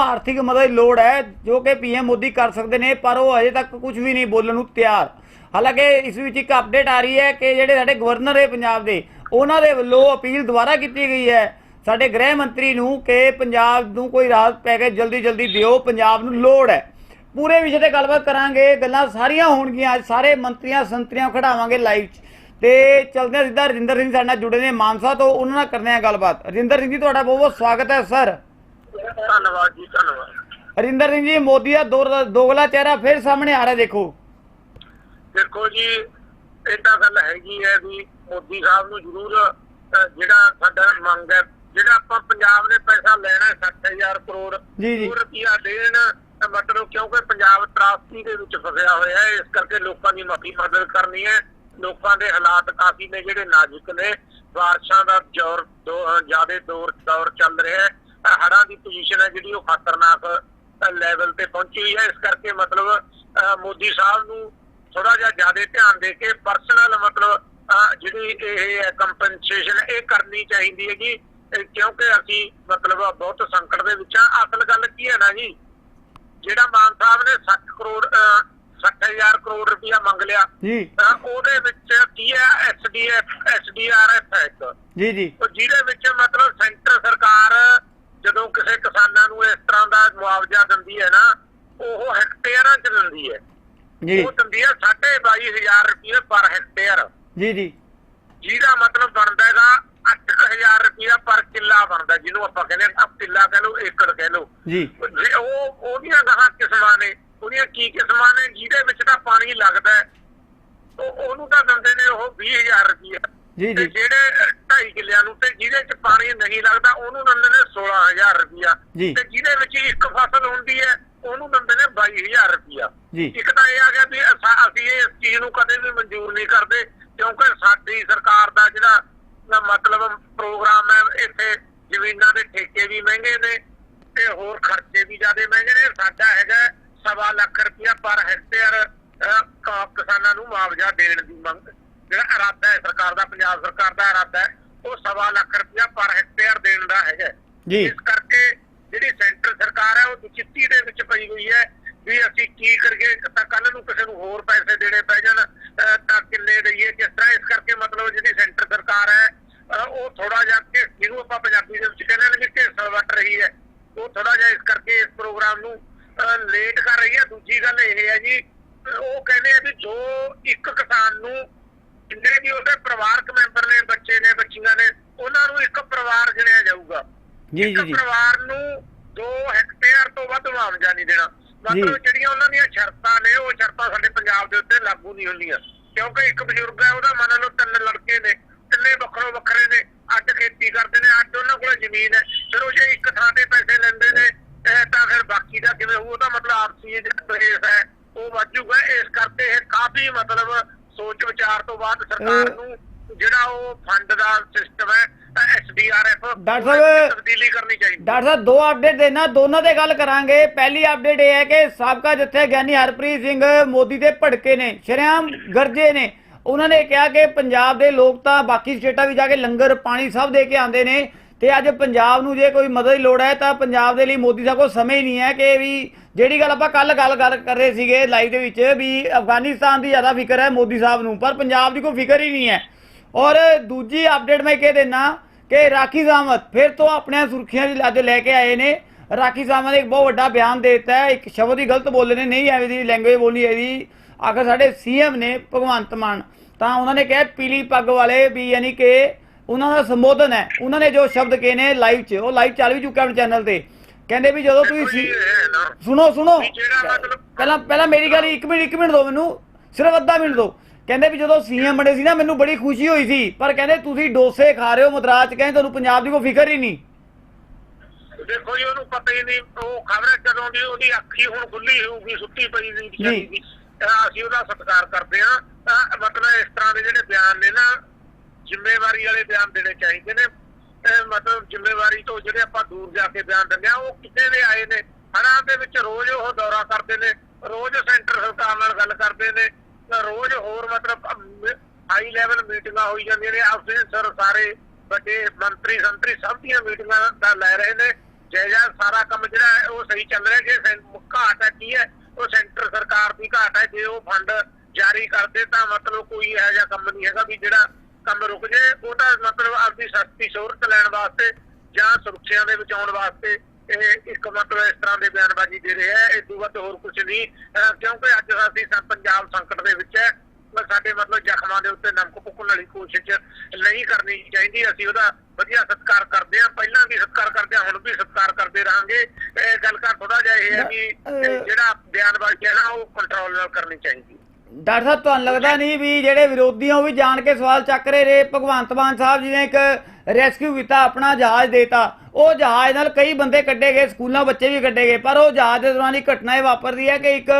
ਆਰਥਿਕ ਮਦਦ ਲੋੜ ਹੈ, ਜੋ ਕਿ ਪੀਐਮ ਮੋਦੀ ਕਰ ਸਕਦੇ ਨੇ, ਪਰ ਉਹ ਅਜੇ ਤੱਕ ਕੁਝ ਵੀ ਨਹੀਂ ਬੋਲਣ ਨੂੰ ਤਿਆਰ। ਹਾਲਾਂਕਿ ਇਸ ਵਿੱਚ ਇੱਕ ਅਪਡੇਟ ਆ ਰਹੀ ਹੈ ਕਿ ਜਿਹੜੇ ਸਾਡੇ ਗਵਰਨਰ ਹੈ ਪੰਜਾਬ ਦੇ, ਉਹਨਾਂ ਦੇ ਵੱਲੋਂ ਅਪੀਲ ਦੁਬਾਰਾ ਕੀਤੀ ਗਈ ਹੈ ਸਾਡੇ ਗ੍ਰਹਿ ਮੰਤਰੀ ਨੂੰ ਕਿ ਪੰਜਾਬ ਨੂੰ ਕੋਈ ਰਾਹਤ ਪੈਕੇਜ ਜਲਦੀ ਜਲਦੀ ਦਿਓ, ਪੰਜਾਬ ਨੂੰ ਲੋੜ ਹੈ। ਪੂਰੇ ਵਿਸ਼ੇ ਤੇ ਗੱਲਬਾਤ ਕਰਾਂਗੇ, ਗੱਲਾਂ ਸਾਰੀਆਂ ਹੋਣਗੀਆਂ, ਅੱਜ ਸਾਰੇ ਮੰਤਰੀਆਂ, ਸੰਤਰੀਆਂ ਖੜਾਵਾਂਗੇ ਲਾਈਵ 'ਚ। ਤੇ ਚਲਦੇ ਹਾਂ ਸਿੱਧਾ ਰਜਿੰਦਰ ਸਿੰਘ ਸਾਡੇ ਨਾਲ ਜੁੜੇ ਨੇ, ਮਾਨਸਾ ਤੋਂ, ਉਹਨਾਂ ਨਾਲ ਕਰਦੇ ਹਾਂ ਗੱਲਬਾਤ। ਰਜਿੰਦਰ ਸਿੰਘ ਜੀ, ਤੁਹਾਡਾ ਬਹੁਤ ਬਹੁਤ ਸਵਾਗਤ ਹੈ, ਸਰ। ਧੰਨਵਾਦ ਜੀ ਧੰਨਵਾਦ। ਹਰਿੰਦਰ ਸਿੰਘ ਜੀ ਮੋਦੀ ਦਾ ਦੋ- ਦੋਗਲਾ ਚਿਹਰਾ ਫਿਰ ਸਾਹਮਣੇ ਆ ਰਿਹਾ ਦੇਖੋ। ਦੇਖੋ ਜੀ ਇਹ ਤਾਂ ਗੱਲ ਹੈਗੀ ਹੈ ਵੀ ਮੋਦੀ ਸਾਹਿਬ ਨੂੰ ਜ਼ਰੂਰ ਅਹ, ਜਿਹੜਾ ਸਾਡਾ ਮੰਗ ਹੈ ਜਿਹੜਾ ਆਪਾਂ ਪੰਜਾਬ ਨੇ ਪੈਸਾ ਲੈਣਾ ਹੈ 60000 ਕਰੋੜ ਜੀ, ਜੀ। ਉਹ ਰੁਪਿਆ ਦੇਣ ਮਤਲਬ ਕਿਉਂਕਿ ਪੰਜਾਬ ਤਰਾਸਦੀ ਦੇ ਵਿੱਚ ਫਸਿਆ ਹੋਇਆ ਹੈ ਇਸ ਕਰਕੇ ਲੋਕਾਂ ਦੀ ਮਾਫੀ ਮਦਦ ਕਰਨੀ ਹੈ। ਲੋਕਾਂ ਦੇ ਹਾਲਾਤ ਕਾਫੀ ਨੇ ਜਿਹੜੇ ਨਾਜ਼ੁਕ ਨੇ। ਬਾਰਿਸ਼ਾਂ ਦਾ ਜ਼ੋਰ ਜ਼ਿਆਦਾ ਦੌਰ ਦੌਰ ਚੱਲ ਰਿਹਾ ਹੈ। ਹੜਾਂ ਦੀ ਪੋਜੀਸ਼ਨ ਹੈ ਜਿਹੜੀ ਉਹ ਖਤਰਨਾਕ ਲੈਵਲ ਤੇ ਪਹੁੰਚੀ ਹੋਈ ਹੈ। ਇਸ ਕਰਕੇ ਮਤਲਬ ਮੋਦੀ ਸਾਹਿਬ ਨੂੰ ਥੋੜਾ ਜਿਹਾ ਜ਼ਿਆਦਾ ਧਿਆਨ ਦੇ ਕੇ ਪਰਸਨਲ ਮਤਲਬ ਜਿਹੜੀ ਇਹ ਕੰਪਨਸੇਸ਼ਨ ਇਹ ਕਰਨੀ ਚਾਹੀਦੀ ਹੈ ਜੀ। ਕਿਉਂਕਿ ਅਸੀਂ ਮਤਲਬ ਬਹੁਤ ਸੰਕਟ ਦੇ ਵਿੱਚ ਆ ਅਸਲ ਗੱਲ ਕੀ ਹੈ ਨਾ ਜੀ ਜਿਹੜਾ ਮਾਨ ਸਾਹਿਬ ਨੇ 60 ਕਰੋੜ ਅਹ, 60000 ਕਰੋੜ ਰੁਪਇਆ ਮੰਗ ਲਿਆ ਉਹਦੇ ਵਿੱਚ ਕੀ ਹੈ ਐਸਡੀਐਫ ਐਸਡੀਆਰਐਫ ਹੈ ਇੱਕ। ਜੀ ਜੀ। ਉਹ ਜਿਹਦੇ ਵਿੱਚ ਮਤਲਬ ਸੈਂਟਰ ਸਰਕਾਰ ਜਦੋਂ ਕਿਸੇ ਕਿਸਾਨਾਂ ਨੂੰ ਇਸ ਤਰ੍ਹਾਂ ਦਾ ਮੁਆਵਜ਼ਾ ਦਿੰਦੀ ਹੈ ਨਾ ਉਹ ਹੈਕਟੇਅਰਾਂ 'ਚ ਦਿੰਦੀ ਹੈ। ਜੀ। ਉਹ ਦਿੰਦੀ ਹੈ 22500 ਰੁਪਏ ਪਰ ਹੈਕਟੇਅਰ ਜੀ ਜੀ। ਜਿਹਦਾ ਮਤਲਬ ਬਣਦਾ ਹੈਗਾ 8000 ਰੁਪਏ ਪਰ ਕਿੱਲਾ ਬਣਦਾ ਜਿਹਨੂੰ ਆਪਾਂ ਕਹਿੰਦੇ ਆ ਕਿੱਲਾ ਕਹਿ ਲਓ ਏਕੜ ਕਹਿ ਲਓ। ਜੀ। ਉਹ ਉਹਦੀਆਂ ਗਾਹਾਂ ਕਿਸਮਾਂ ਨੇ ਉਹਦੀਆਂ ਕੀ ਕਿਸਮਾਂ ਨੇ ਜਿਹਦੇ ਵਿੱਚ ਤਾਂ ਪਾਣੀ ਲੱਗਦਾ ਉਹਨੂੰ ਤਾਂ ਦਿੰਦੇ ਨੇ ਉਹ 20000 ਰੁਪਏ ਜੀ, ਜੀ। ਜਿਹੜੇ 2.5 ਕਿੱਲਿਆਂ ਨੂੰ ਤੇ ਜਿਹਦੇ ਚ ਪਾਣੀ ਨਹੀਂ ਲੱਗਦਾ ਉਹਨੂੰ ਦਿੰਦੇ ਨੇ 16000 ਰੁਪਇਆ। ਤੇ ਜਿਹਦੇ ਵਿੱਚ ਇੱਕ ਫਸਲ ਹੁੰਦੀ ਹੈ ਉਹਨੂੰ ਦਿੰਦੇ ਨੇ 22000 ਰੁਪਇਆ। ਇੱਕ ਤਾਂ ਇਹ ਆ ਗਿਆ ਵੀ ਅਸਾਂ- ਇਸ ਚੀਜ਼ ਨੂੰ ਕਦੇ ਵੀ ਮਨਜ਼ੂਰ ਨਹੀਂ ਕਰਦੇ ਕਿਉਂਕਿ ਸਾਡੀ ਸਰਕਾਰ ਦਾ ਜਿਹੜਾ ਮਤਲਬ ਪ੍ਰੋਗਰਾਮ ਹੈ ਇੱਥੇ ਜ਼ਮੀਨਾਂ ਦੇ ਠੇਕੇ ਵੀ ਮਹਿੰਗੇ ਨੇ ਤੇ ਹੋਰ ਖਰਚੇ ਵੀ ਜ਼ਿਆਦਾ ਮਹਿੰਗੇ ਨੇ ਸਾਡਾ ਹੈਗਾ ਸਵਾ ਲੱਖ ਰੁਪਇਆ ਪਰ ਹੈਕਟੇਅਰ ਕਿਸਾਨਾਂ ਨੂੰ ਮੁਆਵਜ਼ਾ ਦੇਣ ਦੀ ਮੰਗ ਜਿਹੜਾ ਇਰਾਦਾ ਹੈ ਸਰਕਾਰ ਦਾ ਪੰਜਾਬ ਸਰਕਾਰ ਦਾ ਇਰਾਦਾ ਹੈ ਉਹ ਸਵਾ ਲੱਖ ਰੁਪਇਆ ਪਰ ਹੈਕਟੇਅਰ ਦੇਣ ਦਾ ਹੈਗਾ ਜੀ। ਇਸ ਕਰਕੇ ਜਿਹੜੀ ਸੈਂਟਰ ਸਰਕਾਰ ਹੈ ਉਹ ਦੁਚਿੱਤੀ ਦੇ ਵਿੱਚ ਪਈ ਹੋਈ ਹੈ ਵੀ ਅਸੀਂ ਕੀ ਕਰੀਏ ਤਾਂ ਕੱਲ ਨੂੰ ਕਿਸੇ ਨੂੰ ਹੋਰ ਪੈਸੇ ਦੇਣੇ ਪੈ ਜਾਣ ਤਾਂ ਕਿੰਨੇ ਦਈਏ ਕਿਸ ਤਰ੍ਹਾਂ ਇਸ ਕਰਕੇ ਮਤਲਬ ਜਿਹੜੀ ਸੈਂਟਰ ਸਰਕਾਰ ਹੈ ਉਹ ਥੋੜਾ ਜਿਹਾ ਕਿ ਜਿਹਨੂੰ ਆਪਾਂ ਪੰਜਾਬੀ ਦੇ ਵਿੱਚ ਕਹਿੰਦੇ ਨੇ ਕਿ ਘੇਸਲ ਵੱਟ ਰਹੀ ਹੈ। ਉਹ ਥੋੜਾ ਜਿਹਾ ਇਸ ਕਰਕੇ ਇਸ ਪ੍ਰੋਗਰਾਮ ਨੂੰ ਲੇਟ ਕਰ ਰਹੀ ਹੈ। ਦੂਜੀ ਗੱਲ ਇਹ ਹੈ ਜੀ ਉਹ ਕਹਿੰਦੇ ਆ ਵੀ ਜੋ ਇੱਕ ਕਿਸਾਨ ਨੂੰ ਜਿੰਨੇ ਵੀ ਉਹਦੇ ਪਰਿਵਾਰਕ ਮੈਂਬਰ ਨੇ ਬੱਚੇ ਨੇ ਬੱਚੀਆਂ ਨੇ ਉਹਨਾਂ ਨੂੰ ਇੱਕ ਪਰਿਵਾਰ ਗਿਣਿਆ ਜਾਊਗਾ। ਜੀ ਜੀ ਜੀ। ਪਰਿਵਾਰ ਨੂੰ 2 ਹੈਕਟੇਅਰ ਤੋਂ ਵੱਧ ਮੁਆਵਜ਼ਾ ਨਹੀਂ ਦੇਣਾ। ਮਤਲਬ। ਜਿਹੜੀਆਂ ਉਹਨਾਂ ਦੀਆਂ ਸ਼ਰਤਾਂ ਨੇ ਉਹ ਸ਼ਰਤਾਂ ਸਾਡੇ ਪੰਜਾਬ ਦੇ ਉੱਤੇ ਲਾਗੂ ਨਹੀਂ ਹੁੰਦੀਆਂ। ਕਿਉਂਕਿ ਇੱਕ ਬਜ਼ੁਰਗ ਹੈ ਉਹਦਾ ਮੰਨ ਲਓ ਤਿੰਨ ਲੜਕੇ ਨੇ ਤਿੰਨੇ ਵੱਖਰੋ ਵੱਖਰੇ ਨੇ ਅੱਡ ਖੇਤੀ ਕਰਦੇ ਨੇ ਅੱਡ ਉਹਨਾਂ ਕੋਲ ਜ਼ਮੀਨ ਹੈ ਫਿਰ ਉਹ ਜੇ ਇੱਕ ਥਾਂ ਤੇ ਪੈਸੇ ਲੈਂਦੇ ਨੇ ਇਹ ਤਾਂ ਫਿਰ ਬਾਕੀ ਦਾ ਕਿਵੇਂ ਹੋਊ ਉਹਦਾ ਮਤਲਬ ਆਪਸੀ ਜਿਹੜਾ ਕਲੇਸ਼ ਹੈ ਉਹ ਵੱਜੂਗਾ ਇਸ ਕਰਕੇ ਇਹ ਕਾਫੀ ਮਤਲਬ ਸੋਚ ਵਿਚਾਰ ਤੋਂ ਬਾਅਦ ਸਰਕਾਰ ਅਹ ਨੂੰ ਜਿਹੜਾ ਉਹ ਫੰਡ ਦਾ ਸਿਸਟਮ ਹੈ ਐਸਡੀਆਰਐਫ ਡਾਕਟਰ ਸਾਹਿਬ- ਤਬਦੀਲੀ ਕਰਨੀ ਚਾਹੀਦੀ ਡਾਕਟਰ ਸਾਹਿਬ, ਦੋ ਅਪਡੇਟ ਦੇਣਾ ਦੋਨਾਂ ਤੇ ਗੱਲ ਕਰਾਂਗੇ। ਪਹਿਲੀ ਅਪਡੇਟ ਇਹ ਹੈ ਕਿ ਸਾਬਕਾ ਜੱਥੇ ਗਿਆਨੀ ਹਰਪ੍ਰੀਤ ਸਿੰਘ ਮੋਦੀ ਦੇ ਭੜਕੇ ਨੇ, ਸ਼ਰਿਆਮ ਗਰਜੇ ਨੇ। ਉਹਨਾਂ ਨੇ ਕਿਹਾ ਕਿ ਪੰਜਾਬ ਦੇ ਲੋਕ ਤਾਂ ਬਾਕੀ ਸਟੇਟਾਂ ਵਿੱਚ ਜਾ ਕੇ ਲੰਗਰ ਪਾਣੀ ਸਭ ਦੇ ਕੇ ਆਉਂਦੇ ਨੇ ਤੇ ਅੱਜ ਪੰਜਾਬ ਨੂੰ ਜੇ ਕੋਈ ਮਦਦ ਦੀ ਲੋੜ ਹੈ ਤਾਂ ਪੰਜਾਬ ਦੇ ਲਈ ਮੋਦੀ ਸਾਹਿਬ ਕੋਲ ਸਮੇਂ ਹੀ ਨਹੀਂ ਹੈ ਕਿ ਵੀ ਜਿਹੜੀ ਗੱਲ ਆਪਾਂ ਕੱਲ ਗੱਲ ਗੱਲ ਕਰ ਰਹੇ ਸੀਗੇ ਲਾਈਵ ਦੇ ਵਿੱਚ ਵੀ ਅਫਗਾਨਿਸਤਾਨ ਦੀ ਜ਼ਿਆਦਾ ਫਿਕਰ ਹੈ ਮੋਦੀ ਸਾਹਿਬ ਨੂੰ, ਪਰ ਪੰਜਾਬ ਦੀ ਕੋਈ ਫਿਕਰ ਹੀ ਨਹੀਂ ਹੈ। ਔਰ ਦੂਜੀ ਅਪਡੇਟ ਮੈਂ ਕਹਿ ਦੇਣਾ ਕਿ ਰਾਖੀ ਜ਼ਾਮਤ ਫਿਰ ਤੋਂ ਆਪਣੇ ਸੁਰਖੀਆਂ ਦੀ ਲੱਦ ਲੈ ਕੇ ਆਏ ਨੇ। ਰਾਖੀ ਜ਼ਾਮਤ ਨੇ ਇੱਕ ਬਹੁਤ ਵੱਡਾ ਬਿਆਨ ਦੇ ਦਿੱਤਾ ਹੈ। ਇੱਕ ਸ਼ਬਦ ਹੀ ਗਲਤ ਬੋਲੇ ਨੇ। ਨਹੀਂ ਐਵੇਂ ਦੀ ਲੈਂਗੁਏਜ ਬੋਲਣੀ ਇਹਦੀ। ਆਖਰ ਸਾਡੇ ਸੀਐਮ ਨੇ ਭਗਵੰਤ ਮਾਨ ਤਾਂ ਉਹਨਾਂ ਨੇ ਕਿਹਾ ਪੀਲੀ ਪੱਗ ਵਾਲੇ ਵੀ ਯਾਨੀ ਕਿ ਉਹਨਾਂ ਦਾ ਸੰਬੋਧਨ ਹੈ। ਉਹਨਾਂ ਨੇ ਜੋ ਸ਼ਬਦ ਕਹੇ ਨੇ ਲਾਈਵ 'ਚ ਉਹ ਲਾਈਵ ਚੱਲ ਵੀ ਚੁੱਕਾ ਆਪਣੇ ਚੈਨਲ ਤੇ। ਕਹਿੰਦੇ ਵੀ ਜਦੋਂ ਤੁਸੀਂ ਹੈ ਸੁਣੋ ਸੁਣੋ। ਪਹਿਲਾਂ ਪਹਿਲਾਂ ਮੇਰੀ ਗੱਲ ਇੱਕ ਮਿੰਟ ਇੱਕ ਮਿੰਟ ਦਿਓ ਮੈਨੂੰ। ਸਿਰਫ ਅੱਧਾ ਮਿੰਟ ਦਿਓ ਕਹਿੰਦੇ ਵੀ ਜਦੋਂ ਸੀਐਮ ਬਣੇ ਸੀ ਨਾ ਮੈਨੂੰ ਬੜੀ ਖੁਸ਼ੀ ਹੋਈ ਸੀ। ਪਰ ਕਹਿੰਦੇ ਤੁਸੀਂ ਡੋਸੇ ਖਾ ਰਹੇ ਹੋ ਮਦਰਾਸ ਚ ਕਹਿੰਦੇ ਤੁਹਾਨੂੰ ਪੰਜਾਬ ਦੀ ਕੋਈ ਫਿਕਰ ਹੀ ਨਹੀਂ। ਦੇਖੋ ਜੀ ਉਹਨੂੰ ਪਤਾ ਹੀ ਨਹੀਂ ਉਹ ਖਬਰ ਕਦੋਂ ਦੀ ਉਹਦੀ ਅੱਖੀ ਹੁਣ ਖੁੱਲੀ ਹੋਊਗੀ ਸੁੱਤੀ ਪਈ ਦੀ ਅਹ ਅਸੀਂ ਉਹਦਾ ਸਤਿਕਾਰ ਕਰਦੇ ਤਾਂ ਮਤਲਬ ਇਸ ਤਰ੍ਹਾਂ ਦੇ ਜਿਹੜੇ ਬਿਆਨ ਨੇ ਨਾ ਜ਼ਿੰਮੇਵਾਰੀ ਵਾਲੇ ਬਿਆਨ ਦੇਣੇ ਚਾਹੀਦੇ ਨੇ। ਮਤਲਬ ਜ਼ਿੰਮੇਵਾਰੀ ਤੋਂ ਜਿਹੜੇ ਆਪਾਂ ਦੂਰ ਜਾ ਕੇ ਬਿਆਨ ਦਿੰਦੇ ਆ ਉਹ ਕਿਤੇ ਦੇ ਆਏ ਨੇ। ਹੜਾਂ ਦੇ ਵਿੱਚ ਰੋਜ਼ ਉਹ ਦੌਰਾ ਕਰਦੇ ਨੇ ਰੋਜ਼ ਸੈਂਟਰ ਸਰਕਾਰ ਨਾਲ ਗੱਲ ਕਰਦੇ ਨੇ। ਰੋਜ਼ ਹੋਰ ਮਤਲਬ ਹਾਈ ਲੈਵਲ ਮੀਟਿੰਗਾਂ ਹੋਈ ਜਾਂਦੀਆਂ ਨੇ ਅਫਸਰ ਸਾਰੇ ਵੱਡੇ ਮੰਤਰੀ, ਸੰਤਰੀ ਸਭ ਦੀਆਂ ਮੀਟਿੰਗਾਂ ਦਾ ਲੈ ਰਹੇ ਨੇ। ਜਾਇਜ਼ਾ ਸਾਰਾ ਕੰਮ ਜਿਹੜਾ ਹੈ, ਉਹ ਸਹੀ ਚੱਲ ਰਿਹਾ। ਜੇ ਘਾਟ ਹੈ ਕੀ ਹੈ, ਉਹ ਸੈਂਟਰ ਸਰਕਾਰ ਦੀ ਘਾਟ ਹੈ। ਜੇ ਉਹ ਫੰਡ ਜਾਰੀ ਕਰਦੇ ਤਾਂ ਮਤਲਬ ਕੋਈ ਇਹੋ ਜਿਹਾ ਕੰਮ ਨਹੀਂ ਹੈਗਾ ਵੀ ਜਿਹੜਾ ਕੰਮ ਰੁਕ ਜੇ। ਉਹ ਤਾਂ ਮਤਲਬ ਆਪਦੀ ਸਸਤੀ ਸ਼ੋਹਰਤ ਲੈਣ ਵਾਸਤੇ ਜਾਂ ਸੁਰੱਖਿਆ ਦੇ ਬਚਾਉਣ ਵਾਸਤੇ ਇਹ ਇੱਕ ਮਤਲਬ ਇਸ ਤਰ੍ਹਾਂ ਦੇ ਬਿਆਨ ਵੱਧ ਹੋਰ ਕੁਝ ਨਹੀਂ। ਕਿਉਂਕਿ ਅੱਜ ਅਸੀਂ ਸਭ ਪੰਜਾਬ ਸੰਕਟ ਦੇ ਵਿੱਚ ਹੈ ਸਾਡੇ ਮਤਲਬ ਜ਼ਖਮਾਂ ਦੇ ਉੱਤੇ ਨਮਕ ਪੁੱਕਣ ਵਾਲੀ ਕੋਸ਼ਿਸ਼ ਨਹੀਂ ਕਰਨੀ ਚਾਹੀਦੀ। ਅਸੀਂ ਉਹਦਾ ਵਧੀਆ ਸਤਿਕਾਰ ਕਰਦੇ ਹਾਂ। ਪਹਿਲਾਂ ਵੀ ਸਤਿਕਾਰ ਕਰਦੇ ਹਾਂ ਹੁਣ ਵੀ ਸਤਿਕਾਰ ਕਰਦੇ ਰਹਾਂਗੇ। ਇਹ ਗੱਲ ਕਰ ਥੋੜਾ ਜਿਹਾ ਇਹ ਹੈ ਇਹ ਜਿਹੜਾ ਬਿਆਨਬਾਜ਼ੀ ਹੈ ਨਾ ਉਹ ਕੰਟਰੋਲ ਨਾਲ ਕਰਨੀ ਚਾਹੀਦੀ। ਡਾਕਟਰ ਸਾਹਿਬ ਤੁਹਾਨੂੰ ਲੱਗਦਾ ਨਹੀਂ ਵੀ ਜਿਹੜੇ ਵਿਰੋਧੀ ਆ ਉਹ ਵੀ ਜਾਣ ਕੇ ਸਵਾਲ ਚੱਕ ਰਹੇ ਰੇ ਭਗਵੰਤ ਮਾਨ ਸਾਹਿਬ ਜੀ ਨੇ ਇੱਕ ਰੈਸਕਿਊ ਕੀਤਾ ਆਪਣਾ ਜਹਾਜ਼ ਦੇਤਾ। ਉਹ ਜਹਾਜ਼ ਨਾਲ ਕਈ ਬੰਦੇ ਕੱਢੇ ਗਏ ਸਕੂਲਾਂ ਬੱਚੇ ਵੀ ਕੱਢੇ ਗਏ ਪਰ ਉਹ ਜਹਾਜ਼ ਦੇ ਦੌਰਾਨ ਇੱਕ ਘਟਨਾ ਇਹ ਵਾਪਰਦੀ ਹੈ ਕਿ ਇੱਕ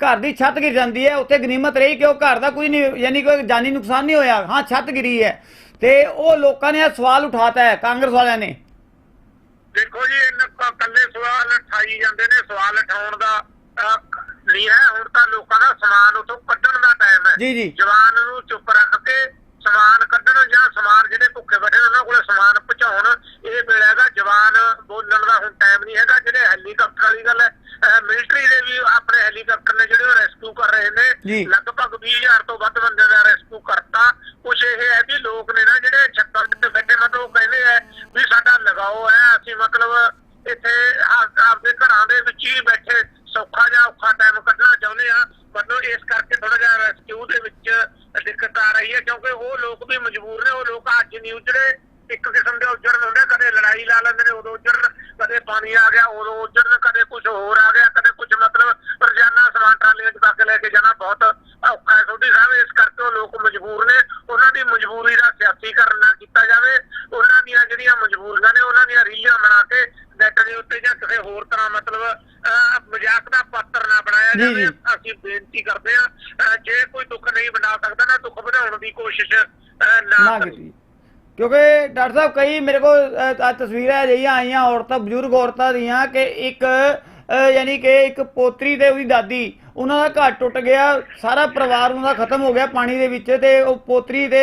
ਘਰ ਦੀ ਛੱਤ ਗਿਰ ਜਾਂਦੀ ਹੈ। ਉੱਥੇ ਗਨੀਮਤ ਰਹੀ ਕਿ ਉਹ ਘਰ ਦਾ ਕੋਈ ਨਹੀਂ ਯਾਨੀ ਕੋਈ ਜਾਨੀ ਨੁਕਸਾਨ ਨਹੀਂ ਹੋਇਆ। ਹਾਂ ਛੱਤ ਗਿਰੀ ਹੈ। ਤੇ ਉਹ ਲੋਕਾਂ ਨੇ ਇਹ ਸਵਾਲ ਉਠਾਤਾ ਹੈ ਕਾਂਗਰਸ ਵਾਲਿਆਂ ਨੇ। ਦੇਖੋ ਜੀ ਇਹਨਾਂ ਕੱਲੇ ਸਵਾਲ ਉਠਾਈ ਜਾਂਦੇ ਨੇ ਸਵਾਲ ਉਠਾਉਣ ਦਾ ਨਹੀਂ ਹੈ। ਹੁਣ ਤਾਂ ਲੋਕਾਂ ਦਾ ਸਮਾਨ ਉਥੋਂ ਕੱਢਣ ਦਾ ਟਾਈਮ ਹੈ। ਜੀ, ਜੀ। ਜਵਾਨ ਨੂੰ ਚੁੱਪ ਰੱਖ ਕੇ ਸਮਾਨ ਕੱਢਣ ਜਾਂ ਸਮਾਨ ਜਿਹੜੇ ਭੁੱਖੇ ਬੈਠੇ ਉਹਨਾਂ ਕੋਲੇ ਸਮਾਨ ਪਹੁੰਚਾਉਣ ਇਹ ਵੇਲੇ ਹੈਗਾ ਜਵਾਨ ਬੋਲਣ ਦਾ ਹੁਣ ਟਾਈਮ ਨਹੀਂ ਹੈਗਾ ਜਿਹੜੇ ਹੈਲੀਕਾਪਟਰ ਵਾਲੀ ਗੱਲ ਹੈ ਮਿਲਟਰੀ ਦੇ ਵੀ ਆਪਣੇ ਹੈਲੀਕਾਪਟਰ ਨੇ ਜਿਹੜੇ ਰੈਸਕਿਊ ਕਰ ਰਹੇ। ਨੇ ਲਗਭਗ 20000 ਤੋਂ ਵੱਧ ਬੰਦੇ ਦਾ ਰੈਸਕਿਊ ਕਰਤਾ ਕੁਛ ਇਹ ਹੈ ਵੀ ਲੋਕ ਨੇ ਨਾ ਜਿਹੜੇ ਛੱਤਾਂ ਤੇ ਬੈਠੇ ਮਤਲਬ ਉਹ ਕਹਿੰਦੇ ਆ ਵੀ ਸਾਡਾ ਲਗਾਓ ਹੈ ਅਸੀਂ ਮਤਲਬ ਇੱਥੇ ਆਪ- ਆਪਦੇ ਘਰਾਂ ਦੇ ਵਿੱਚ ਹੀ ਬੈਠੇ ਸੌਖਾ ਜਾਂ ਔਖਾ ਟਾਈਮ ਕੱਢਣਾ ਚਾਹੁੰਦੇ ਆ ਮਤਲਬ ਇਸ ਕਰਕੇ ਥੋੜਾ ਜਿਹਾ ਰੈਸਕਿਊ ਦੇ ਵਿੱਚ ਦਿੱਕਤ ਆ ਰਹੀ ਹੈ ਕਿਉਂਕਿ ਉਹ ਲੋਕ ਵੀ ਮਜਬੂਰ ਨੇ, ਉਹ ਲੋਕ ਅੱਜ ਨਹੀਂ ਉਜੜੇ। ਇੱਕ ਕਿਸਮ ਦੇ ਉਜੜਨ ਹੁੰਦੇ ਕਦੇ ਲੜਾਈ ਲਾ ਲੈਂਦੇ ਨੇ, ਉਦੋਂ ਉਜੜਨ, ਕਦੇ ਪਾਣੀ ਆ ਗਿਆ, ਉਦੋਂ ਉਜੜਨ, ਕਦੇ ਕੁਝ ਹੋਰ ਆ ਗਿਆ, ਕਦੇ ਕੁਝ ਮਤਲਬ ਰੋਜ਼ਾਨਾ ਸਮਾਨ ਟਰਾਲੀਆਂ 'ਚ ਪਾ ਕੇ ਲੈ ਕੇ ਜਾਣਾ ਬਹੁਤ ਔਖਾ ਹੈ। ਸੋਢੀ ਸਾਹਿਬ, ਇਸ ਕਰਕੇ ਉਹ ਲੋਕ ਮਜਬੂਰ ਨੇ। ਉਹਨਾਂ ਦੀ ਮਜਬੂਰੀ ਦਾ ਸਿਆਸੀਕਰਨ ਨਾ ਕੀਤਾ ਜਾਵੇ। ਉਹਨਾਂ ਦੀਆਂ ਜਿਹੜੀਆਂ ਮਜਬੂਰੀਆਂ ਨੇ, ਉਹਨਾਂ ਦੀਆਂ ਰੀਲਾਂ ਬਣਾ ਕੇ ਨੈਟ ਦੇ ਉੱਤੇ ਜਾਂ ਕਿਸੇ ਹੋਰ ਤਰ੍ਹਾਂ ਮਤਲਬ ਜੀ, ਜਾਵੇ ਜੀ। ਅਸੀਂ ਬੇਨਤੀ ਕਰਦੇ ਅਹ, ਜੇ ਕੋਈ ਦੁੱਖ ਨਹੀਂ ਬਣਾ ਸਕਦਾ ਨਾ ਦੁੱਖ ਵਧਾਉਣ ਦੀ ਕੋਸ਼ਿਸ਼ ਅਹ, ਨਾ ਨਾ ਕਰੇ। ਕੀਤੀ ਕਿਉਂਕਿ ਡਾਕਟਰ ਸਾਹਿਬ ਕਈ ਮੇਰੇ ਕੋਲ ਅ, ਆ ਤਸਵੀਰਾਂ ਅਜਿਹੀਆਂ ਆਈਆਂ ਔਰਤਾਂ ਬਜ਼ੁਰਗ ਔਰਤਾਂ ਦੀਆਂ ਕਿ ਇੱਕ ਅ, ਯਾਨੀ ਕਿ ਇੱਕ ਪੋਤਰੀ ਤੇ ਉਹਦੀ ਦਾਦੀ ਉਹਨਾਂ ਦਾ ਘਰ ਟੁੱਟ ਗਿਆ ਸਾਰਾ ਪਰਿਵਾਰ ਉਹਨਾਂ ਦਾ ਖਤਮ ਹੋ ਗਿਆ ਪਾਣੀ ਦੇ ਵਿੱਚ ਤੇ ਉਹ ਪੋਤਰੀ ਤੇ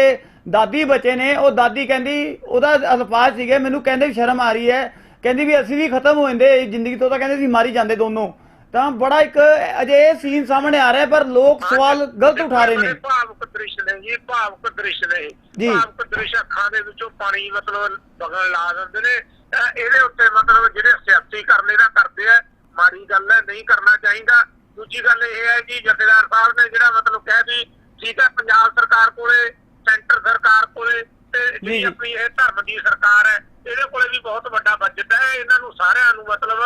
ਦਾਦੀ ਬਚੇ ਨੇ। ਉਹ ਦਾਦੀ ਕਹਿੰਦੀ ਉਹਦਾ ਅਲਫਾਜ਼ ਸੀਗੇ ਮੈਨੂੰ ਕਹਿੰਦੇ ਵੀ ਸ਼ਰਮ ਆ ਰਹੀ ਹੈ। ਕਹਿੰਦੀ ਵੀ ਅਸੀਂ ਵੀ ਖਤਮ ਹੋ ਜਾਂਦੇ ਜ਼ਿੰਦਗੀ ਤੋਂ ਤਾਂ ਕਹਿੰਦੇ ਸੀ ਮਾਰੀ ਜਾਂਦੇ ਦੋਨੋਂ। ਤਾਂ ਬੜਾ ਇੱਕ ਅਜੇ ਇਹ ਸੀਨ ਸਾਹਮਣੇ ਆ ਰਿਹਾ ਪਰ ਲੋਕ ਸਵਾਲ ਗਲਤ ਉਠਾ ਰਹੇ ਨੇ। ਭਾਵੁਕ ਦ੍ਰਿਸ਼ ਨੇ ਜੀ ਭਾਵੁਕ ਦ੍ਰਿਸ਼ ਨੇ। ਜੀ। ਭਾਵੁਕ ਦ੍ਰਿਸ਼ ਅੱਖਾਂ ਦੇ ਵਿੱਚੋਂ ਪਾਣੀ ਮਤਲਬ ਵਗਣ ਲਾ ਦਿੰਦੇ ਨੇ। ਇਹਦੇ ਉੱਤੇ ਮਤਲਬ ਜਿਹੜੇ ਸਿਆਸੀ ਕਰਨੇ ਦਾ ਕਰਦੇ ਆ ਮਾੜੀ ਗੱਲ ਹੈ ਨਹੀਂ ਕਰਨਾ ਚਾਹੀਦਾ। ਦੂਜੀ ਗੱਲ ਇਹ ਹੈ ਜੀ ਜਥੇਦਾਰ ਸਾਹਿਬ ਨੇ ਜਿਹੜਾ ਮਤਲਬ ਕਹਿ ਵੀ ਠੀਕ ਹੈ ਪੰਜਾਬ ਸਰਕਾਰ ਕੋਲੇ ਸੈਂਟਰ ਸਰਕਾਰ ਕੋਲੇ ਤੇ ਜਿਹੜੀ। ਆਪਣੀ ਇਹ ਧਰਮ ਦੀ ਸਰਕਾਰ ਹੈ ਇਹਦੇ ਕੋਲੇ ਵੀ ਬਹੁਤ ਵੱਡਾ ਬਜਟ ਹੈ। ਇਹਨਾਂ ਨੂੰ ਸਾਰਿਆਂ ਨੂੰ ਮਤਲਬ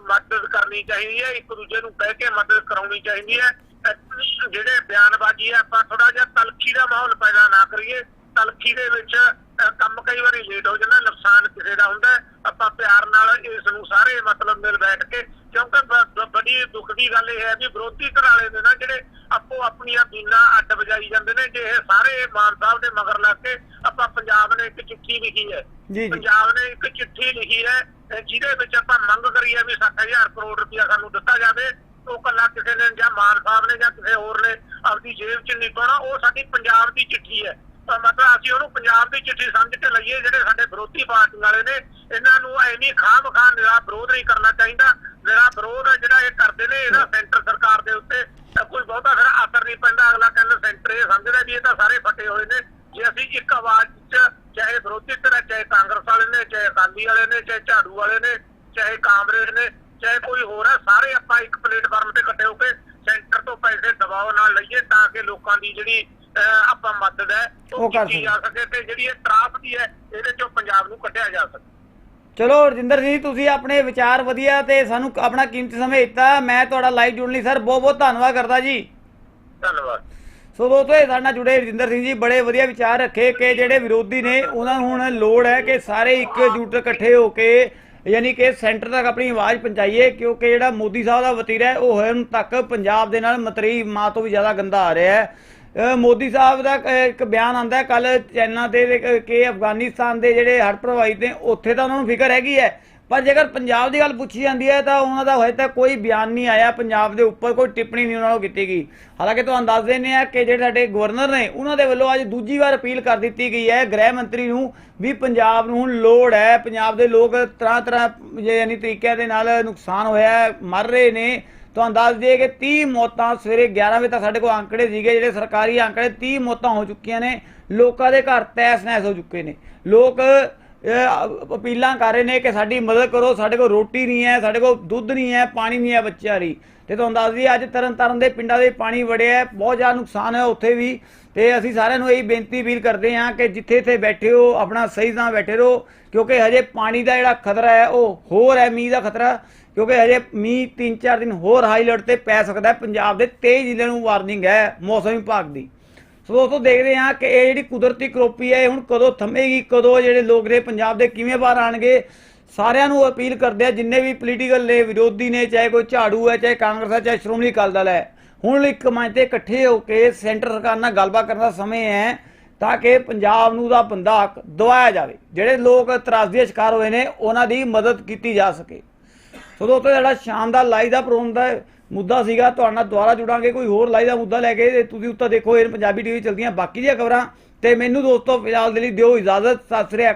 ਮਦਦ ਕਰਨੀ ਚਾਹੀਦੀ ਹੈ, ਇੱਕ ਦੂਜੇ ਨੂੰ ਕਹਿ ਕੇ ਮਦਦ ਕਰਾਉਣੀ ਚਾਹੀਦੀ ਹੈ। ਜਿਹੜੇ ਬਿਆਨਬਾਜ਼ੀ ਹੈ, ਆਪਾਂ ਥੋੜਾ ਜਿਹਾ ਤਲਖੀ ਦਾ ਮਾਹੌਲ ਪੈਦਾ ਨਾ ਕਰੀਏ। ਤਲਖੀ ਦੇ ਵਿੱਚ ਕੰਮ ਕਈ ਵਾਰੀ ਲੇਟ ਹੋ ਜਾਂਦਾ, ਨੁਕਸਾਨ ਕਿਸੇ ਦਾ ਹੁੰਦਾ ਆਪਾਂ ਪਿਆਰ ਨਾਲ ਇਸ ਨੂੰ ਸਾਰੇ ਮਤਲਬ ਮਿਲ ਬੈਠ ਕੇ, ਕਿਉਂਕਿ ਬੜੀ ਦੁੱਖ ਦੀ ਗੱਲ ਇਹ ਹੈ ਵੀ ਵਿਰੋਧੀ ਘਰਾਲੇ ਦੇ ਨਾ ਜਿਹੜੇ ਆਪੋ ਆਪਣੀਆਂ ਬੀਨਾ ਅੱਡ ਵਜਾਈ ਜਾਂਦੇ ਨੇ, ਜੇ ਇਹ ਸਾਰੇ ਮਾਨ ਸਾਹਿਬ ਦੇ ਮਗਰ ਲੱਗ ਕੇ ਨੇ ਇੱਕ ਚਿੱਠੀ ਲਿਖੀ ਹੈ। ਪੰਜਾਬ ਨੇ ਇੱਕ ਚਿੱਠੀ ਲਿਖੀ ਹੈ ਜਿਹਦੇ ਵਿੱਚ ਆਪਾਂ ਮੰਗ ਕਰੀ ਹੈ ਵੀ 60000 ਕਰੋੜ ਰੁਪਇਆ ਸਾਨੂੰ ਦਿੱਤਾ ਜਾਵੇ ਉਹ ਕੱਲਾ ਕਿਸੇ ਨੇ ਜਾਂ ਮਾਨ ਸਾਹਿਬ ਨੇ ਜਾਂ ਕਿਸੇ ਹੋਰ ਨੇ ਆਪਦੀ ਜੇਬ 'ਚ ਨਹੀਂ ਪਾਉਣਾ ਉਹ ਸਾਡੀ ਪੰਜਾਬ ਦੀ ਚਿੱਠੀ ਹੈ। ਮਤਲਬ ਅਸੀਂ ਉਹਨੂੰ ਪੰਜਾਬ ਦੀ ਚਿੱਠੀ ਸਮਝ ਕੇ ਲਈਏ ਜਿਹੜੇ ਸਾਡੇ ਵਿਰੋਧੀ ਪਾਰਟੀ ਵਾਲੇ ਨੇ ਇਹਨਾਂ ਨੂੰ ਐਵੇਂ ਖਾਮ ਖਾਨ ਨਿਰਾ ਵਿਰੋਧ ਨਹੀਂ ਕਰਨਾ ਚਾਹੀਦਾ। ਨਿਰਾ ਵਿਰੋਧ ਹੈ ਜਿਹੜਾ ਇਹ ਕਰਦੇ ਨੇ ਇਹਦਾ ਸੈਂਟਰ ਸਰਕਾਰ ਦੇ ਉੱਤੇ ਕੋਈ ਬਹੁਤਾ ਫਿਰ ਅਸਰ ਨਹੀਂ ਪੈਂਦਾ। ਅਗਲਾ ਕਹਿੰਦਾ ਸੈਂਟਰ ਇਹ ਸਮਝਦਾ ਵੀ ਇਹ ਤਾਂ ਸਾਰੇ ਫਟੇ ਹੋਏ ਨੇ। ਜੇ ਅਸੀਂ ਇੱਕ ਆਵਾਜ਼ 'ਚ ਚਾਹੇ ਵਿਰੋਧੀ ਧਿਰ ਹੈ, ਚਾਹੇ ਕਾਂਗਰਸ ਵਾਲੇ ਨੇ ਚਾਹੇ ਅਕਾਲੀ ਵਾਲੇ ਨੇ ਚਾਹੇ ਝਾੜੂ ਵਾਲੇ ਨੇ ਚਾਹੇ ਕਾਂਗਰਸ ਨੇ ਚਾਹੇ ਕੋਈ ਹੋਰ ਹੈ ਸਾਰੇ ਆਪਾਂ ਇੱਕ ਪਲੇਟਫਾਰਮ ਤੇ ਇਕੱਠੇ ਹੋ ਕੇ ਸੈਂਟਰ ਤੋਂ ਪੈਸੇ ਦਬਾਅ ਨਾਲ ਲਈਏ ਤਾਂ ਕਿ ਲੋਕਾਂ ਦੀ ਜਿਹੜੀ ਆਪਾਂ ਮਦਦ ਹੈ ਉਹ ਕੀਤੀ ਜਾ ਸਕੇ ਤੇ ਜਿਹੜੀ ਇਹ ਤਰਾਸਦੀ ਹੈ ਇਹਦੇ ਚੋਂ ਪੰਜਾਬ ਨੂੰ ਕੱਢਿਆ ਜਾ ਸਕੇ। ਚਲੋ ਰਜਿੰਦਰ ਜੀ ਤੁਸੀਂ ਆਪਣੇ ਵਿਚਾਰ ਵਧੀਆ ਤੇ ਸਾਨੂੰ ਆਪਣਾ ਕੀਮਤੀ ਸਮੇਂ ਦਿੱਤਾ। ਮੈਂ ਤੁਹਾਡਾ ਲਾਈਵ ਜੁੜਨ ਲਈ ਸਰ ਬਹੁਤ ਬਹੁਤ ਧੰਨਵਾਦ ਕਰਦਾ ਜੀ। ਧੰਨਵਾਦ। ਸੋ ਦੋਸਤੋ, ਇਹ ਸਾਡੇ ਨਾਲ ਜੁੜੇ ਰਜਿੰਦਰ ਸਿੰਘ ਜੀ, ਬੜੇ ਵਧੀਆ ਵਿਚਾਰ ਰੱਖੇ ਕਿ ਜਿਹੜੇ ਵਿਰੋਧੀ ਨੇ, ਉਹਨਾਂ ਨੂੰ ਹੁਣ ਲੋੜ ਹੈ ਕਿ ਸਾਰੇ ਇੱਕਜੁੱਟ ਇਕੱਠੇ ਹੋ ਕੇ, ਯਾਨੀ ਕਿ ਸੈਂਟਰ ਤੱਕ ਆਪਣੀ ਆਵਾਜ਼ ਪਹੁੰਚਾਈਏ, ਕਿਉਂਕਿ ਜਿਹੜਾ ਮੋਦੀ ਸਾਹਿਬ ਦਾ ਵਤੀਰਾ ਹੈ, ਉਹ ਹੁਣ ਤੱਕ ਪੰਜਾਬ ਦੇ ਨਾਲ ਮਤਰੀ ਮਾਂ ਤੋਂ ਵੀ ਜ਼ਿਆਦਾ ਗੰਦਾ ਆ ਰਿਹਾ ਹੈ। ਮੋਦੀ ਸਾਹਿਬ ਦਾ ਇੱਕ ਬਿਆਨ ਆਂਦਾ ਕੱਲ ਚਾਈਨਾ ਦੇ ਦੇ- ਕਿ ਅਫਗਾਨਿਸਤਾਨ ਦੇ ਜਿਹੜੇ ਹੜ੍ਹ ਪ੍ਰਭਾਵਿਤ ਨੇ, ਉੱਥੇ ਤਾਂ ਉਹਨਾਂ ਨੂੰ ਫਿਕਰ ਹੈਗੀ ਹੈ। ਪਰ ਜੇਕਰ ਪੰਜਾਬ ਦੀ ਗੱਲ ਪੁੱਛੀ ਜਾਂਦੀ ਹੈ ਤਾਂ ਉਹਨਾਂ ਦਾ ਹੋਏ ਤਾਂ ਕੋਈ ਬਿਆਨ ਨਹੀਂ ਆਇਆ, ਪੰਜਾਬ ਦੇ ਉੱਪਰ ਕੋਈ ਟਿੱਪਣੀ ਨਹੀਂ ਉਹਨਾਂ ਨੂੰ ਕੀਤੀ ਗਈ। ਹਾਲਾਂਕਿ ਤੁਹਾਨੂੰ ਦੱਸ ਦਿੰਦੇ ਆ ਕਿ ਜਿਹੜੇ ਸਾਡੇ ਗਵਰਨਰ ਨੇ, ਉਹਨਾਂ ਦੇ ਵੱਲੋਂ ਅੱਜ ਦੂਜੀ ਵਾਰ ਅਪੀਲ ਕਰ ਦਿੱਤੀ ਗਈ ਹੈ, ਗ੍ਰਹਿ ਮੰਤਰੀ ਨੂੰ ਵੀ ਪੰਜਾਬ ਨੂੰ ਹੁਣ ਲੋੜ ਹੈ, ਪੰਜਾਬ ਦੇ ਲੋਕ ਤਰ੍ਹਾਂ ਤਰ੍ਹਾਂ ਯਾਨੀ ਤਰੀਕਿਆਂ ਦੇ ਨਾਲ ਨੁਕਸਾਨ ਹੋਇਆ ਮਰ ਰਹੇ ਨੇ। ਤੁਹਾਨੂੰ ਦੱਸ ਦਈਏ ਕਿ 30 ਮੌਤਾਂ ਸਵੇਰੇ 11 ਵਜੇ ਤੱਕ ਸਾਡੇ ਕੋਲ ਅੰਕੜੇ ਸੀਗੇ, ਜਿਹੜੇ ਸਰਕਾਰੀ ਅੰਕੜੇ 30 ਮੌਤਾਂ ਹੋ ਚੁੱਕੀਆਂ ਨੇ। ਲੋਕਾਂ ਦੇ ਘਰ ਤਹਿਸ ਨਹਿਸ ਹੋ ਚੁੱਕੇ ਨੇ। ਲੋਕ ਅਪੀਲਾਂ ਕਰ ਰਹੇ ਨੇ ਕਿ ਸਾਡੀ ਮਦਦ ਕਰੋ, ਸਾਡੇ ਕੋਲ ਰੋਟੀ ਨਹੀਂ ਹੈ, ਸਾਡੇ ਕੋਲ ਦੁੱਧ ਨਹੀਂ ਹੈ, ਪਾਣੀ ਨਹੀਂ ਹੈ ਬੱਚਿਆਂ ਲਈ। ਤੇ ਤੁਹਾਨੂੰ ਦੱਸ ਦਈਏ, ਅੱਜ ਤਰਨ ਤਾਰਨ ਦੇ ਪਿੰਡਾਂ ਦੇ ਪਾਣੀ ਵੜਿਆ ਬਹੁਤ ਜ਼ਿਆਦਾ ਨੁਕਸਾਨ ਹੈ ਉੱਥੇ ਵੀ। ਤੇ ਅਸੀਂ ਸਾਰਿਆਂ ਨੂੰ ਇਹੀ ਬੇਨਤੀ ਅਪੀਲ ਕਰਦੇ ਹਾਂ ਕਿ ਜਿੱਥੇ ਇੱਥੇ ਬੈਠੇ ਹੋ, ਆਪਣਾ ਸਹੀ ਥਾਂ ਬੈਠੇ ਰਹੋ, ਕਿਉਂਕਿ ਹਜੇ ਪਾਣੀ ਦਾ ਜਿਹੜਾ ਖਤਰਾ ਹੈ, ਉਹ ਹੋਰ ਹੈ, ਮੀਂਹ ਦਾ ਖਤਰਾ। ਕਿਉਂਕਿ ਹਜੇ ਮੀਂਹ 3-4 ਦਿਨ ਹੋਰ ਹਾਈ ਅਲਰਟ ਤੇ ਪੈ ਸਕਦਾ ਹੈ। ਪੰਜਾਬ ਦੇ 23 ਜ਼ਿਲ੍ਹਿਆਂ ਨੂੰ ਵਾਰਨਿੰਗ ਹੈ ਮੌਸਮ ਵਿਭਾਗ ਦੀ। ਸੋ ਦੋਸਤੋ, ਦੇਖਦੇ ਹਾਂ ਕਿ ਇਹ ਜਿਹੜੀ ਕੁਦਰਤੀ ਕਰੋਪੀ ਹੈ, ਇਹ ਹੁਣ ਕਦੋਂ ਥੰਮੇਗੀ, ਕਦੋਂ ਜਿਹੜੇ ਲੋਕ ਨੇ ਪੰਜਾਬ ਦੇ ਕਿਵੇਂ ਬਾਹਰ ਆਣਗੇ ਸਾਰਿਆਂ ਨੂੰ ਅਪੀਲ ਕਰਦੇ ਆ ਜਿੰਨੇ ਵੀ ਪੋਲੀਟੀਕਲ ਨੇ, ਵਿਰੋਧੀ ਨੇ, ਚਾਹੇ ਕੋਈ ਝਾੜੂ ਹੈ, ਚਾਹੇ ਕਾਂਗਰਸ ਹੈ, ਚਾਹੇ ਸ਼੍ਰੋਮਣੀ ਅਕਾਲੀ ਦਲ ਹੈ, ਹੁਣ ਇੱਕ ਮੰਚ ਤੇ ਇਕੱਠੇ ਹੋ ਕੇ ਸੈਂਟਰ ਸਰਕਾਰ ਨਾਲ ਗੱਲਬਾਤ ਕਰਨ ਦਾ ਸਮੇਂ ਹੈ, ਤਾਂ ਕਿ ਪੰਜਾਬ ਨੂੰ ਦਾ ਬੰਦਾ ਹੱਕ ਦਵਾਇਆ ਜਾਵੇ। ਜਿਹੜੇ ਲੋਕ ਤਰਾਸਦੀ ਦੇ ਸ਼ਿਕਾਰ ਹੋਏ ਨੇ, ਉਹਨਾਂ ਦੀ ਮਦਦ ਕੀਤੀ ਜਾ ਸਕੇ। ਸੋ ਦੋਸਤੋ, ਜਿਹੜਾ ਸ਼ਾਮ ਦਾ ਲਾਈਵ ਦਾ ਪ੍ਰੋਗਰਾਮ ਦਾ ਮੁੱਦਾ ਸੀਗਾ, ਤੁਹਾਡੇ ਨਾਲ ਦੁਬਾਰਾ ਜੁੜਾਂਗੇ, ਕੋਈ ਹੋਰ ਲਾਈ ਦਾ ਮੁੱਦਾ ਲੈ ਕੇ ਤੁਸੀਂ ਉੱਤੇ ਦੇਖੋ, ਇਹ ਪੰਜਾਬੀ ਟੀਵੀ ਚਲਦੀਆਂ ਬਾਕੀ ਦੀਆਂ ਖਬਰਾਂ, ਤੇ ਮੈਨੂੰ ਦੋਸਤੋ ਫਿਲਹਾਲ ਦੇ ਲਈ ਦਿਓ ਇਜਾਜ਼ਤ, ਸਤਿ ਸ੍ਰੀ ਅਕਾਲ।